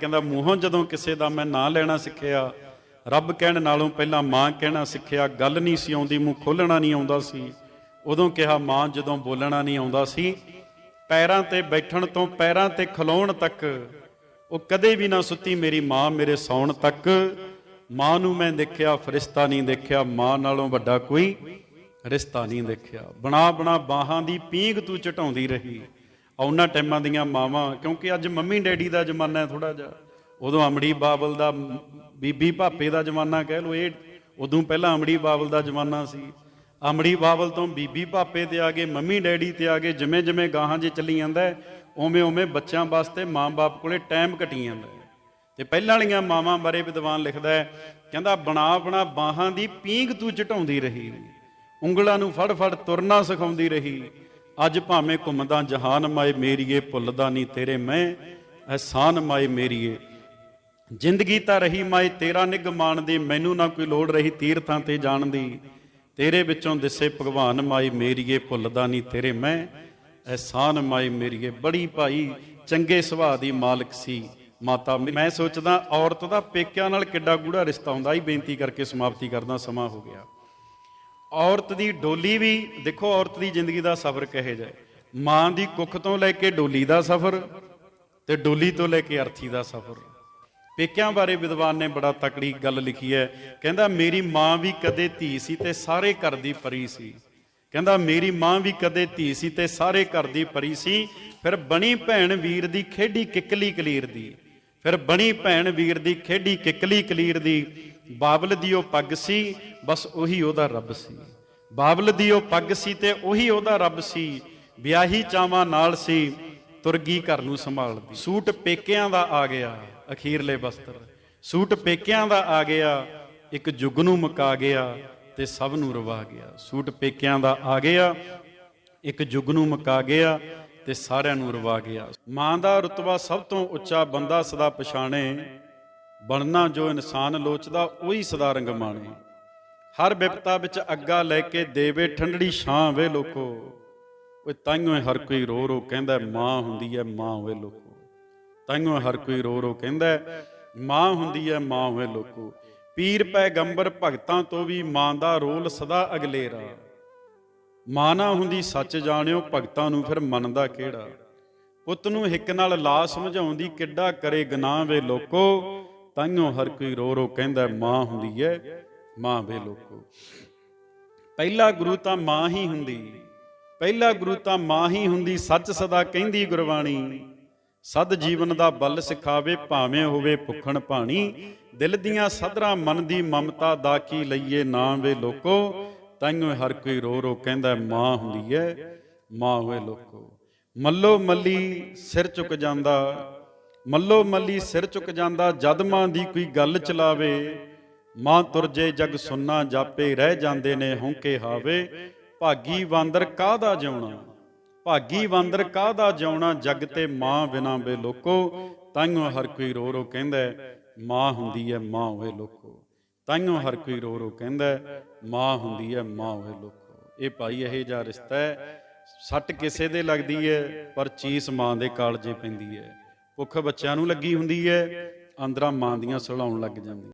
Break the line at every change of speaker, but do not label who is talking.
ਕਹਿੰਦਾ, ਮੂੰਹੋਂ ਜਦੋਂ ਕਿਸੇ ਦਾ ਮੈਂ ਨਾਂ ਲੈਣਾ ਸਿੱਖਿਆ, ਰੱਬ ਕਹਿਣ ਨਾਲੋਂ ਪਹਿਲਾਂ ਮਾਂ ਕਹਿਣਾ ਸਿੱਖਿਆ, ਗੱਲ ਨਹੀਂ ਸੀ ਆਉਂਦੀ, ਮੂੰਹ ਖੋਲਣਾ ਨਹੀਂ ਆਉਂਦਾ ਸੀ। ਉਦੋਂ ਕਿਹਾ, ਮਾਂ ਜਦੋਂ ਬੋਲਣਾ ਨਹੀਂ ਆਉਂਦਾ ਸੀ, ਪੈਰਾਂ ਤੇ ਬੈਠਣ ਤੋਂ ਪੈਰਾਂ ਤੇ ਖਲੋਣ ਤੱਕ, ਉਹ ਕਦੇ ਵੀ ਨਾ ਸੁੱਤੀ ਮੇਰੀ ਮਾਂ ਮੇਰੇ ਸੌਣ ਤੱਕ। ਮਾਂ ਨੂੰ ਮੈਂ ਦੇਖਿਆ, ਫਰਿਸ਼ਤਾ ਨਹੀਂ ਦੇਖਿਆ, ਮਾਂ ਨਾਲੋਂ ਵੱਡਾ ਕੋਈ ਰਿਸ਼ਤਾ ਨਹੀਂ ਦੇਖਿਆ। ਬਣਾ ਬਣਾ ਬਾਹਾਂ ਦੀ ਪੀਂਘ ਤੂੰ ਚਟਾਉਂਦੀ ਰਹੀ। ਉਹਨਾਂ ਟਾਈਮਾਂ ਦੀਆਂ ਮਾਵਾਂ ਕਿਉਂਕਿ ਅੱਜ ਮੰਮੀ ਡੈਡੀ ਦਾ ਜ਼ਮਾਨਾ ਹੈ ਥੋੜਾ ਜਿਹਾ। ਉਦੋਂ ਅਮੜੀ ਬਾਬਲ ਦਾ ਬੀਬੀ ਭਾਪੇ ਦਾ ਜ਼ਮਾਨਾ ਕਹਿ ਲੋ ਇਹ ਉਦੋਂ ਪਹਿਲਾਂ ਅਮੜੀ ਬਾਬਲ ਦਾ ਜ਼ਮਾਨਾ ਸੀ। ਅਮੜੀ ਬਾਬਲ ਤੋਂ ਬੀਬੀ ਭਾਪੇ ਤੇ ਆ ਗਏ ਮੰਮੀ ਡੈਡੀ ਤੇ ਆ ਗਏ ਜਿਵੇਂ ਜਿਵੇਂ ਗਾਹਾਂ ਜੇ ਚੱਲੀ ਜਾਂਦਾ ਹੈ, ਉਵੇਂ ਉਵੇਂ ਬੱਚਿਆਂ ਵਾਸਤੇ ਮਾਂ-ਬਾਪ ਕੋਲੇ ਟਾਈਮ ਘਟੀ ਜਾਂਦਾ ਹੈ। ਤੇ ਪਹਿਲਾਂ ਵਾਲੀਆਂ ਮਾਵਾਂ ਬਾਰੇ ਵਿਦਵਾਨ ਲਿਖਦਾ ਹੈ ਕਹਿੰਦਾ ਬਣਾ ਬਣਾ ਬਾਹਾਂ ਦੀ ਪੀਂਘ ਤੂੰ ਝਟਾਉਂਦੀ ਰਹੀ ਉਂਗਲਾਂ ਨੂੰ ਫੜ ਫੜ ਤੁਰਨਾ ਸਿਖਾਉਂਦੀ ਰਹੀ। ਅੱਜ ਭਾਵੇਂ ਘੁੰਮਦਾ ਜਹਾਨ ਮਾਏ ਮੇਰੀਏ, ਭੁੱਲਦਾ ਨਹੀਂ ਤੇਰੇ ਮੈਂ, ਅਹਿਸਾਨ ਮਾਏ ਮੇਰੀਏ। ਜ਼ਿੰਦਗੀ ਤਾਂ ਰਹੀ ਮਾਏ, ਤੇਰਾ ਨਿਗਮਾਨ ਦੀ ਮੈਨੂੰ ਨਾ ਕੋਈ ਲੋੜ ਰਹੀ ਤੀਰਥਾਂ ਤੇ ਜਾਣ ਦੀ ਤੇਰੇ ਵਿੱਚੋਂ ਦਿਸੇ ਭਗਵਾਨ ਮਾਈ ਮੇਰੀਏ, ਭੁੱਲਦਾ ਨਹੀਂ ਤੇਰੇ ਮੈਂ, ਅਹਿਸਾਨ ਮਾਈ ਮੇਰੀਏ। ਬੜੀ ਭਾਈ, ਚੰਗੇ ਸੁਭਾਅ ਦੀ ਮਾਲਕ ਸੀ ਮਾਤਾ। ਮੈਂ ਸੋਚਦਾ ਔਰਤ ਦਾ ਪੇਕਿਆਂ ਨਾਲ ਕਿੱਡਾ ਗੂੜਾ ਰਿਸ਼ਤਾ ਹੁੰਦਾ ਹੀ ਬੇਨਤੀ ਕਰਕੇ ਸਮਾਪਤੀ ਕਰਦਾ, ਸਮਾਂ ਹੋ ਗਿਆ। ਔਰਤ ਦੀ ਡੋਲੀ ਵੀ ਦੇਖੋ, ਔਰਤ ਦੀ ਜ਼ਿੰਦਗੀ ਦਾ ਸਫ਼ਰ ਕਹੇ ਜਾਏ ਮਾਂ ਦੀ ਕੁੱਖ ਤੋਂ ਲੈ ਕੇ ਡੋਲੀ ਦਾ ਸਫ਼ਰ ਤੇ ਡੋਲੀ ਤੋਂ ਲੈ ਕੇ ਅਰਥੀ ਦਾ ਸਫ਼ਰ। ਪੇਕਿਆਂ ਬਾਰੇ ਵਿਦਵਾਨ ਨੇ ਬੜਾ ਤਕੜੀ ਗੱਲ ਲਿਖੀ ਹੈ। ਕਹਿੰਦਾ, ਮੇਰੀ ਮਾਂ ਵੀ ਕਦੇ ਧੀ ਸੀ ਤੇ ਸਾਰੇ ਘਰ ਦੀ ਪਰੀ ਸੀ। ਕਹਿੰਦਾ, ਮੇਰੀ ਮਾਂ ਵੀ ਕਦੇ ਧੀ ਸੀ ਤੇ ਸਾਰੇ ਘਰ ਦੀ ਪਰੀ ਸੀ। ਫਿਰ ਬਣੀ ਭੈਣ ਵੀਰ ਦੀ ਖੇਡੀ ਕਿੱਕਲੀ ਕਲੀਰ ਦੀ। ਫਿਰ ਬਣੀ ਭੈਣ ਵੀਰ ਦੀ ਖੇਡੀ ਕਿੱਕਲੀ ਕਲੀਰ ਦੀ। ਬਾਬਲ ਦੀ ਉਹ ਪੱਗ ਸੀ, ਬਸ ਉਹੀ ਉਹਦਾ ਰੱਬ ਸੀ। ਬਾਬਲ ਦੀ ਉਹ ਪੱਗ ਸੀ ਤੇ ਉਹੀ ਉਹਦਾ ਰੱਬ ਸੀ। ਵਿਆਹੀ ਚਾਵਾਂ ਨਾਲ ਸੀ ਤੁਰਗੀ ਘਰ ਨੂੰ ਸੰਭਾਲਦੀ। ਸੂਟ ਪੇਕਿਆਂ ਦਾ ਆ ਗਿਆ, ਅਖੀਰਲੇ ਵਸਤਰ ਸੂਟ ਪੇਕਿਆਂ ਦਾ ਆ ਗਿਆ, ਇੱਕ ਜੁਗ ਨੂੰ ਮਕਾ ਗਿਆ ਤੇ ਸਭ ਨੂੰ ਰਵਾ ਗਿਆ। ਸੂਟ ਪੇਕਿਆਂ ਦਾ ਆ ਗਿਆ, ਇੱਕ ਜੁਗ ਨੂੰ ਮੁਕਾ ਗਿਆ ਤੇ ਸਾਰਿਆਂ ਨੂੰ ਰਵਾ ਗਿਆ। ਮਾਂ ਦਾ ਰਤਬਾ ਸਭ ਤੋਂ ਉੱਚਾ, ਬੰਦਾ ਸਦਾ ਪਛਾਣੇ। ਬਣਨਾ ਜੋ ਇਨਸਾਨ ਲੋਚਦਾ, ਉਹੀ ਸਦਾ ਰੰਗ ਮਾਣੇ ਹਰ ਵਿਪਤਾ ਵਿੱਚ ਅੱਗਾ ਲੈ ਕੇ ਦੇਵੇ ਠੰਡੜੀ ਛਾਂ ਵੇ ਲੋਕੋ। ਓਏ ਤਾਈਓ ਹਰ ਕੋਈ ਰੋ ਰੋ ਕਹਿੰਦਾ, ਮਾਂ ਹੁੰਦੀ ਹੈ ਮਾਂ ਵੇ ਲੋਕੋ। ਤਾਈਓ ਹਰ ਕੋਈ ਰੋ ਰੋ ਕਹਿੰਦਾ, ਮਾਂ ਹੁੰਦੀ ਹੈ ਮਾਂ ਵੇ ਲੋਕੋ। ਪੀਰ ਪੈਗੰਬਰ ਭਗਤਾਂ ਤੋਂ ਵੀ ਮਾਂ ਦਾ ਰੋਲ ਸਦਾ ਅਗਲੇਰਾ। ਮਾਂ ਨਾ ਹੁੰਦੀ ਸੱਚ ਜਾਣਿਓ, ਭਗਤਾਂ ਨੂੰ ਫਿਰ ਮੰਨਦਾ ਕਿਹੜਾ? ਪੁੱਤ ਨੂੰ ਹਿੱਕ ਨਾਲ ਲਾ ਸਮਝਾਉਂਦੀ, ਕਿੱਡਾ ਕਰੇ ਗਨਾਹ ਵੇ ਲੋਕੋ। ਤਾਈਓ ਹਰ ਕੋਈ ਰੋ ਰੋ ਕਹਿੰਦਾ ਮਾਂ ਹੁੰਦੀ ਹੈ ਮਾਂ ਵੇ ਲੋਕੋ। ਪਹਿਲਾ ਗੁਰੂ ਤਾਂ ਮਾਂ ਹੀ ਹੁੰਦੀ, ਪਹਿਲਾ ਗੁਰੂ ਤਾਂ ਮਾਂ ਹੀ ਹੁੰਦੀ, ਸੱਚ ਸਦਾ ਕਹਿੰਦੀ ਗੁਰਬਾਣੀ। ਸਦ ਜੀਵਨ ਦਾ ਬਲ ਸਿਖਾਵੇ, ਭਾਵੇਂ ਹੋਵੇ ਭੁੱਖਣ ਭਾਣੀ। ਦਿਲ ਦੀਆਂ ਸਦਰਾਂ ਮਨ ਦੀ ਮਮਤਾ ਦਾ ਕੀ ਲਈਏ ਨਾਮ ਵੇ ਲੋਕੋ। ਤਾਈਓ ਹਰ ਕੋਈ ਰੋ ਰੋ ਕਹਿੰਦਾ ਮਾਂ ਹੁੰਦੀ ਹੈ ਮਾਂ ਹੋਏ ਲੋਕੋ। ਮੱਲੋ ਮੱਲੀ ਸਿਰ ਝੁਕ ਜਾਂਦਾ ਮੱਲੋ ਮੱਲੀ ਸਿਰ ਚੁੱਕ ਜਾਂਦਾ, ਜਦ ਮਾਂ ਦੀ ਕੋਈ ਗੱਲ ਚਲਾਵੇ, ਮਾਂ ਤੁਰ ਜੇ ਜਗ ਸੁੰਨਾ ਜਾਪੇ, ਰਹਿ ਜਾਂਦੇ ਨੇ ਹੌਂਕੇ ਹਾਵੇ, ਭਾਗੀ ਵਾਂਦਰ ਕਾਹਦਾ ਜਿਉਣਾ? ਭਾਗੀ ਵਾਂਦਰ ਕਾਹਦਾ ਜਿਉਣਾ? ਜਗ ਤੇ ਮਾਂ ਬਿਨਾ ਬੇ ਲੋਕੋ, ਤਾਈਓ ਹਰ ਕੋਈ ਰੋ ਰੋ ਕਹਿੰਦਾ, ਮਾਂ ਹੁੰਦੀ ਹੈ ਮਾਂ ਹੋਏ ਲੋਕੋ। ਤਾਈਓ ਹਰ ਕੋਈ ਰੋ ਰੋ ਕਹਿੰਦਾ, ਮਾਂ ਹੁੰਦੀ ਹੈ ਮਾਂ ਹੋਏ ਲੋਕੋ। ਇਹ ਭਾਈ ਇਹ ਜਿਹਾ ਰਿਸ਼ਤਾ ਹੈ, ਸੱਟ ਕਿਸੇ ਦੇ ਲੱਗਦੀ ਹੈ ਪਰ ਚੀਸ ਮਾਂ ਦੇ ਕਾਲਜੇ ਪੈਂਦੀ ਹੈ ਭੁੱਖ ਬੱਚਿਆਂ ਨੂੰ ਲੱਗੀ ਹੁੰਦੀ ਹੈ ਅੰਦਰਾਂ ਮਾਂ ਦੀਆਂ ਸਲਾਉਣ ਲੱਗ ਜਾਂਦੀਆਂ।